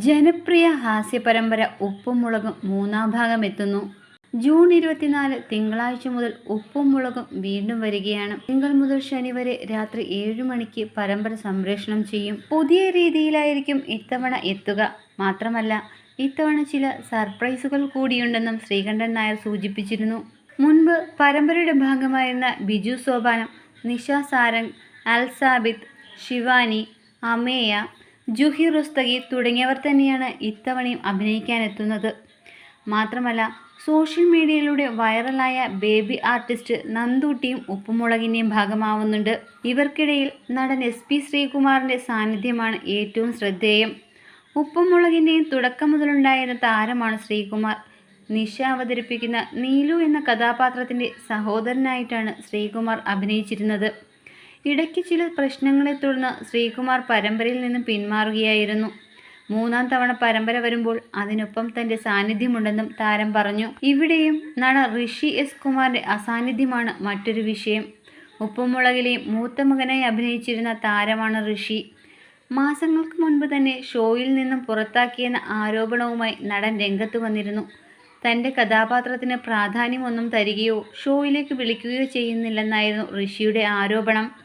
ജനപ്രിയ ഹാസ്യ പരമ്പര ഉപ്പും മുളകും മൂന്നാം ഭാഗം എത്തുന്നു. ജൂൺ ഇരുപത്തിനാല് തിങ്കളാഴ്ച മുതൽ ഉപ്പും മുളകും വീണ്ടും വരികയാണ്. തിങ്കൾ മുതൽ ശനി വരെ രാത്രി ഏഴു മണിക്ക് പരമ്പര സംപ്രേഷണം ചെയ്യും. പുതിയ രീതിയിലായിരിക്കും ഇത്തവണ എത്തുക. മാത്രമല്ല ഇത്തവണ ചില സർപ്രൈസുകൾ കൂടിയുണ്ടെന്നും ശ്രീകണ്ഠൻ നായർ സൂചിപ്പിച്ചിരുന്നു. മുൻപ് പരമ്പരയുടെ ഭാഗമായിരുന്ന ബിജു സോപാനം നിഷ സാരംഗ് അൽ സാബിത്ത് ശിവാനി അമേയ ജുഹി റുസ്തഗി തുടങ്ങിയവർ തന്നെയാണ് ഇത്തവണയും അഭിനയിക്കാനെത്തുന്നത്. മാത്രമല്ല സോഷ്യൽ മീഡിയയിലൂടെ വൈറലായ ബേബി ആർട്ടിസ്റ്റ് നന്ദൂട്ടിയും ഉപ്പുമുളകിന്റെയും ഭാഗമാവുന്നുണ്ട്. ഇവർക്കിടയിൽ നടൻ എസ് പി ശ്രീകുമാറിന്റെ സാന്നിധ്യമാണ് ഏറ്റവും ശ്രദ്ധേയം. ഉപ്പുമുളകിന്റെയും തുടക്കം മുതലുണ്ടായിരുന്ന താരമാണ് ശ്രീകുമാർ. നിഷ അവതരിപ്പിക്കുന്ന നീലു എന്ന കഥാപാത്രത്തിന്റെ സഹോദരനായിട്ടാണ് ശ്രീകുമാർ അഭിനയിച്ചിരുന്നത്. ഇടയ്ക്ക് ചില പ്രശ്നങ്ങളെ തുടർന്ന് ശ്രീകുമാർ പരമ്പരയിൽ നിന്ന് പിന്മാറുകയായിരുന്നു. മൂന്നാം തവണ പരമ്പര വരുമ്പോൾ അതിനൊപ്പം തന്റെ സാന്നിധ്യമുണ്ടെന്നും താരം പറഞ്ഞു. ഇവിടെയും നടൻ ഋഷി എസ് കുമാറിന്റെ അസാന്നിധ്യമാണ് മറ്റൊരു വിഷയം. ഉപ്പുമുളകിലെയും മൂത്ത മകനായി അഭിനയിച്ചിരുന്ന താരമാണ് ഋഷി. മാസങ്ങൾക്ക് മുൻപ് തന്നെ ഷോയിൽ നിന്നും പുറത്താക്കിയെന്ന ആരോപണവുമായി നടൻ രംഗത്ത് വന്നിരുന്നു. തന്റെ കഥാപാത്രത്തിന് പ്രാധാന്യമൊന്നും തരികയോ ഷോയിലേക്ക് വിളിക്കുകയോ ചെയ്യുന്നില്ലെന്നായിരുന്നു ഋഷിയുടെ ആരോപണം.